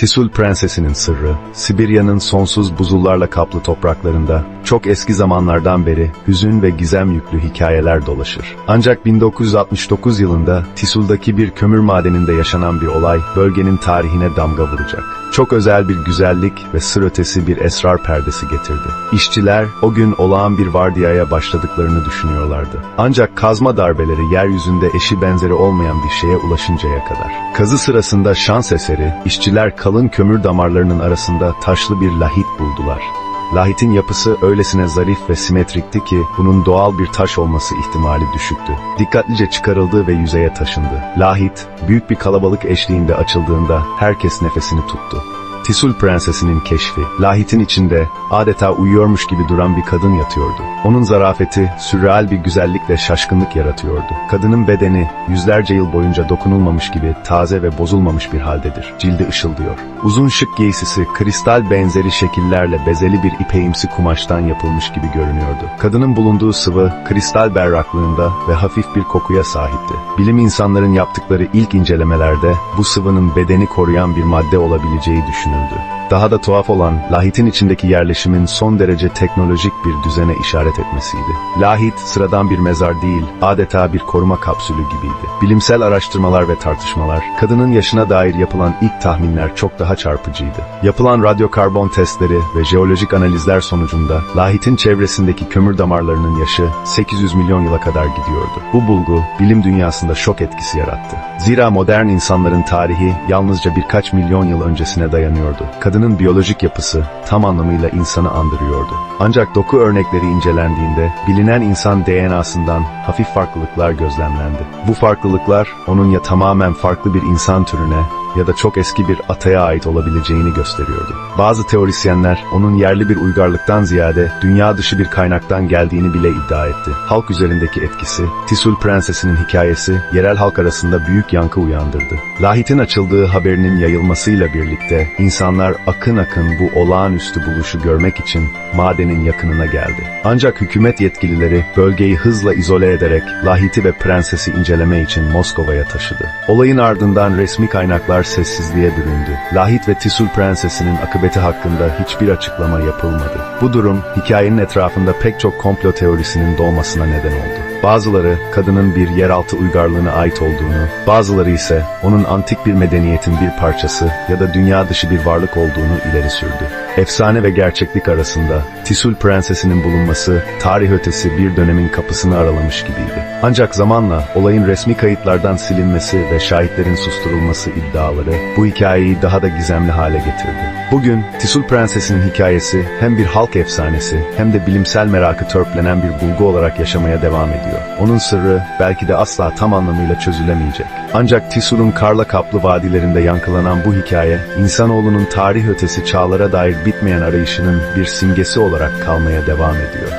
Tisul Prensesi'nin sırrı, Sibirya'nın sonsuz buzullarla kaplı topraklarında çok eski zamanlardan beri hüzün ve gizem yüklü hikayeler dolaşır. Ancak 1969 yılında Tisul'daki bir kömür madeninde yaşanan bir olay bölgenin tarihine damga vuracak. Çok özel bir güzellik ve sır ötesi bir esrar perdesi getirdi. İşçiler o gün olağan bir vardiyaya başladıklarını düşünüyorlardı. Ancak kazma darbeleri yeryüzünde eşi benzeri olmayan bir şeye ulaşıncaya kadar. Kazı sırasında şans eseri, işçiler kalın kömür damarlarının arasında taşlı bir lahit buldular. Lahitin yapısı öylesine zarif ve simetrikti ki bunun doğal bir taş olması ihtimali düşüktü. Dikkatlice çıkarıldı ve yüzeye taşındı. Lahit, büyük bir kalabalık eşliğinde açıldığında herkes nefesini tuttu. Tisul Prensesi'nin keşfi, lahitin içinde adeta uyuyormuş gibi duran bir kadın yatıyordu. Onun zarafeti, sürreal bir güzellikle şaşkınlık yaratıyordu. Kadının bedeni, yüzlerce yıl boyunca dokunulmamış gibi taze ve bozulmamış bir haldedir. Cildi ışıldıyor. Uzun şık giysisi, kristal benzeri şekillerle bezeli bir ipeğimsi kumaştan yapılmış gibi görünüyordu. Kadının bulunduğu sıvı, kristal berraklığında ve hafif bir kokuya sahipti. Bilim insanların yaptıkları ilk incelemelerde bu sıvının bedeni koruyan bir madde olabileceği öldü. Daha da tuhaf olan lahitin içindeki yerleşimin son derece teknolojik bir düzene işaret etmesiydi. Lahit sıradan bir mezar değil, adeta bir koruma kapsülü gibiydi. Bilimsel araştırmalar ve tartışmalar, kadının yaşına dair yapılan ilk tahminler çok daha çarpıcıydı. Yapılan radyokarbon testleri ve jeolojik analizler sonucunda lahitin çevresindeki kömür damarlarının yaşı 800 milyon yıla kadar gidiyordu. Bu bulgu bilim dünyasında şok etkisi yarattı. Zira modern insanların tarihi yalnızca birkaç milyon yıl öncesine dayanıyordu. Kadının biyolojik yapısı tam anlamıyla insanı andırıyordu. Ancak doku örnekleri incelendiğinde bilinen insan DNA'sından hafif farklılıklar gözlemlendi. Bu farklılıklar onun ya tamamen farklı bir insan türüne ya da çok eski bir ataya ait olabileceğini gösteriyordu. Bazı teorisyenler onun yerli bir uygarlıktan ziyade dünya dışı bir kaynaktan geldiğini bile iddia etti. Halk üzerindeki etkisi, Tisul Prensesi'nin hikayesi yerel halk arasında büyük yankı uyandırdı. Lahitin açıldığı haberinin yayılmasıyla birlikte insanlar akın akın bu olağanüstü buluşu görmek için madenin yakınına geldi. Ancak hükümet yetkilileri bölgeyi hızla izole ederek Lahit'i ve prensesi inceleme için Moskova'ya taşıdı. Olayın ardından resmi kaynaklar sessizliğe büründü. Lahit ve Tisul Prensesi'nin akıbeti hakkında hiçbir açıklama yapılmadı. Bu durum hikayenin etrafında pek çok komplo teorisinin doğmasına neden oldu. Bazıları kadının bir yeraltı uygarlığına ait olduğunu, bazıları ise onun antik bir medeniyetin bir parçası ya da dünya dışı bir varlık olduğunu ileri sürdü. Efsane ve gerçeklik arasında Tisul Prensesi'nin bulunması tarih ötesi bir dönemin kapısını aralamış gibiydi. Ancak zamanla olayın resmi kayıtlardan silinmesi ve şahitlerin susturulması iddiaları bu hikayeyi daha da gizemli hale getirdi. Bugün Tisul Prensesi'nin hikayesi hem bir halk efsanesi hem de bilimsel merakı törpülenen bir bulgu olarak yaşamaya devam ediyor. Onun sırrı belki de asla tam anlamıyla çözülemeyecek. Ancak Tisul'un karla kaplı vadilerinde yankılanan bu hikaye, insanoğlunun tarih ötesi çağlara dair bitmeyen arayışının bir simgesi olarak kalmaya devam ediyor.